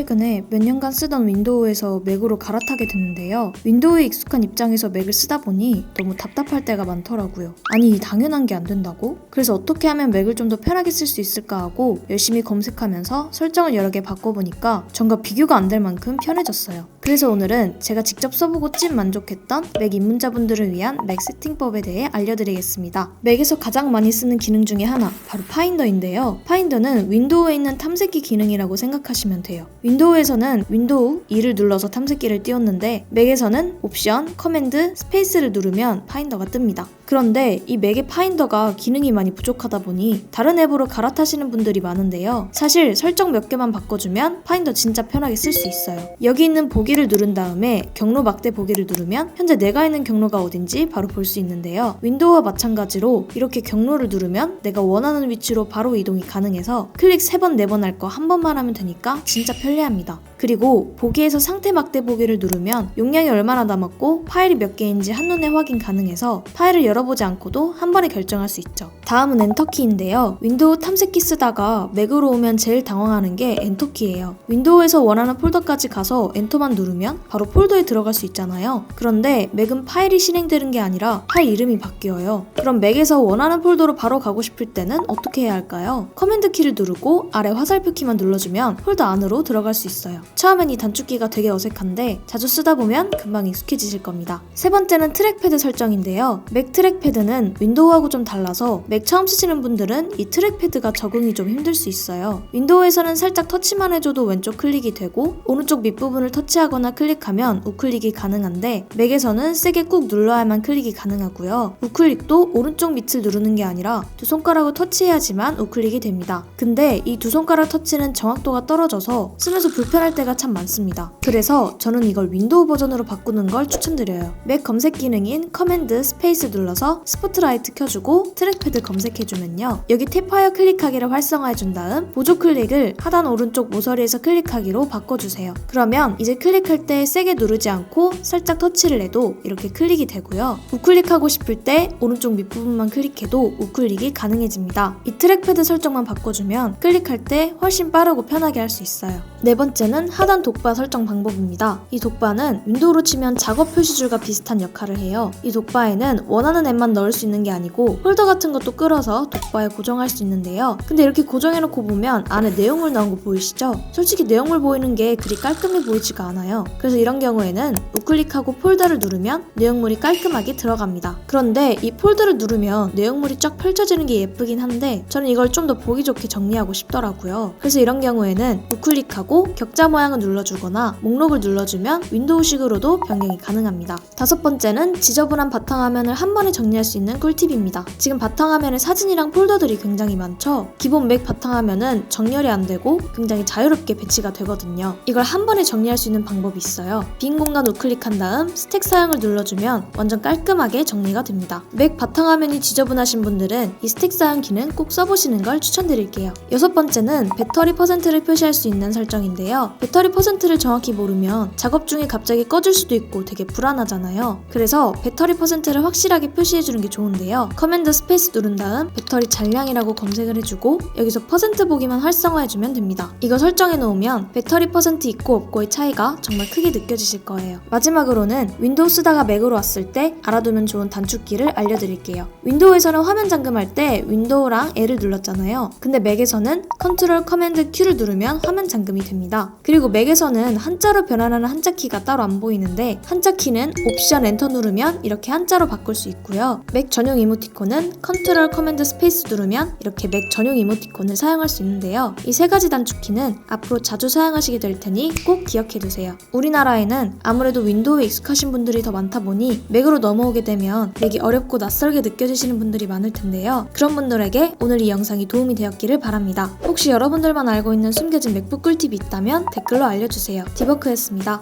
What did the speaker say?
최근에 몇 년간 쓰던 윈도우에서 맥으로 갈아타게 됐는데요. 윈도우에 익숙한 입장에서 맥을 쓰다 보니 너무 답답할 때가 많더라고요. 아니, 당연한 게 안 된다고? 그래서 어떻게 하면 맥을 좀 더 편하게 쓸 수 있을까 하고 열심히 검색하면서 설정을 여러 개 바꿔보니까 전과 비교가 안 될 만큼 편해졌어요. 그래서 오늘은 제가 직접 써보고 찐 만족했던 맥 입문자분들을 위한 맥 세팅법에 대해 알려드리겠습니다. 맥에서 가장 많이 쓰는 기능 중에 하나, 바로 파인더인데요. 파인더는 윈도우에 있는 탐색기 기능이라고 생각하시면 돼요. 윈도우에서는 윈도우 2를 눌러서 탐색기를 띄웠는데 맥에서는 옵션, 커맨드, 스페이스를 누르면 파인더가 뜹니다. 그런데 이 맥의 파인더가 기능이 많이 부족하다 보니 다른 앱으로 갈아타시는 분들이 많은데요. 사실 설정 몇 개만 바꿔주면 파인더 진짜 편하게 쓸 수 있어요. 여기 있는 보기를 누른 다음에 경로 막대 보기를 누르면 현재 내가 있는 경로가 어딘지 바로 볼 수 있는데요. 윈도우와 마찬가지로 이렇게 경로를 누르면 내가 원하는 위치로 바로 이동이 가능해서 클릭 3번, 4번 할 거 한 번만 하면 되니까 진짜 편리합니다. 그리고 보기에서 상태 막대 보기를 누르면 용량이 얼마나 남았고 파일이 몇 개인지 한눈에 확인 가능해서 파일을 열어보지 않고도 한 번에 결정할 수 있죠. 다음은 엔터키인데요. 윈도우 탐색기 쓰다가 맥으로 오면 제일 당황하는 게 엔터키예요. 윈도우에서 원하는 폴더까지 가서 엔터만 누르면 바로 폴더에 들어갈 수 있잖아요. 그런데 맥은 파일이 실행되는 게 아니라 파일 이름이 바뀌어요. 그럼 맥에서 원하는 폴더로 바로 가고 싶을 때는 어떻게 해야 할까요? 커맨드 키를 누르고 아래 화살표 키만 눌러주면 폴더 안으로 들어갈 수 있어요. 처음엔 이 단축키가 되게 어색한데 자주 쓰다 보면 금방 익숙해지실 겁니다. 세 번째는 트랙패드 설정인데요. 맥 트랙 패드는 윈도우하고 좀 달라서 맥 처음 쓰시는 분들은 이 트랙패드가 적응이 좀 힘들 수 있어요. 윈도우에서는 살짝 터치만 해줘도 왼쪽 클릭이 되고 오른쪽 밑부분을 터치하거나 클릭하면 우클릭이 가능한데 맥에서는 세게 꾹 눌러야만 클릭이 가능하고요. 우클릭도 오른쪽 밑을 누르는 게 아니라 두 손가락을 터치해야지만 우클릭이 됩니다. 근데 이 두 손가락 터치는 정확도가 떨어져서 쓰면서 불편할 때가 참 많습니다. 그래서 저는 이걸 윈도우 버전으로 바꾸는 걸 추천드려요. 맥 검색 기능인 커맨드 스페이스 눌러서 스포트라이트 켜주고 트랙패드 검색해주면요. 여기 탭하여 클릭하기를 활성화해준 다음 보조 클릭을 하단 오른쪽 모서리에서 클릭하기로 바꿔주세요. 그러면 이제 클릭할 때 세게 누르지 않고 살짝 터치를 해도 이렇게 클릭이 되고요. 우클릭하고 싶을 때 오른쪽 밑부분만 클릭해도 우클릭이 가능해집니다. 이 트랙패드 설정만 바꿔주면 클릭할 때 훨씬 빠르고 편하게 할 수 있어요. 네 번째는 하단 독바 설정 방법입니다. 이 독바는 윈도우로 치면 작업 표시줄과 비슷한 역할을 해요. 이 독바에는 원하는 앱만 넣을 수 있는 게 아니고 폴더 같은 것도 끌어서 독바에 고정할 수 있는데요. 근데 이렇게 고정해놓고 보면 안에 내용물 나온 거 보이시죠? 솔직히 내용물 보이는 게 그리 깔끔해 보이지가 않아요. 그래서 이런 경우에는 우클릭하고 폴더를 누르면 내용물이 깔끔하게 들어갑니다. 그런데 이 폴더를 누르면 내용물이 쫙 펼쳐지는 게 예쁘긴 한데 저는 이걸 좀 더 보기 좋게 정리하고 싶더라고요. 그래서 이런 경우에는 우클릭하고 격자 모양을 눌러주거나 목록을 눌러주면 윈도우식으로도 변경이 가능합니다. 다섯 번째는 지저분한 바탕화면을 한 번에 정리할 수 있는 꿀팁입니다. 지금 바탕화면에 사진이랑 폴더들이 굉장히 많죠? 기본 맥 바탕화면은 정렬이 안 되고 굉장히 자유롭게 배치가 되거든요. 이걸 한 번에 정리할 수 있는 방법이 있어요. 빈 공간 우클릭한 다음 스택 사양을 눌러주면 완전 깔끔하게 정리가 됩니다. 맥 바탕화면이 지저분하신 분들은 이 스택 사양 기능 꼭 써보시는 걸 추천드릴게요. 여섯 번째는 배터리 퍼센트를 표시할 수 있는 설정인데요. 배터리 퍼센트를 정확히 모르면 작업 중에 갑자기 꺼질 수도 있고 되게 불안하잖아요. 그래서 배터리 퍼센트를 확실하게 표시 해주는 게 좋은데요. 커맨드 스페이스 누른 다음 배터리 잔량이라고 검색을 해주고 여기서 퍼센트 보기만 활성화해주면 됩니다. 이거 설정해 놓으면 배터리 퍼센트 있고 없고의 차이가 정말 크게 느껴지실 거예요. 마지막으로는 윈도우 쓰다가 맥으로 왔을 때 알아두면 좋은 단축키를 알려드릴게요. 윈도우에서는 화면 잠금할 때 윈도우랑 L을 눌렀잖아요. 근데 맥에서는 컨트롤 커맨드 Q를 누르면 화면 잠금이 됩니다. 그리고 맥에서는 한자로 변환하는 한자 키가 따로 안 보이는데 한자 키는 옵션 엔터 누르면 이렇게 한자로 바꿀 수 있고 요. 맥 전용 이모티콘은 컨트롤 커맨드 스페이스 누르면 이렇게 맥 전용 이모티콘을 사용할 수 있는데요. 이 세 가지 단축키는 앞으로 자주 사용하시게 될 테니 꼭 기억해 두세요. 우리나라에는 아무래도 윈도우에 익숙하신 분들이 더 많다 보니 맥으로 넘어오게 되면 맥이 어렵고 낯설게 느껴지시는 분들이 많을 텐데요. 그런 분들에게 오늘 이 영상이 도움이 되었기를 바랍니다. 혹시 여러분들만 알고 있는 숨겨진 맥북 꿀팁이 있다면 댓글로 알려주세요. 디버크였습니다.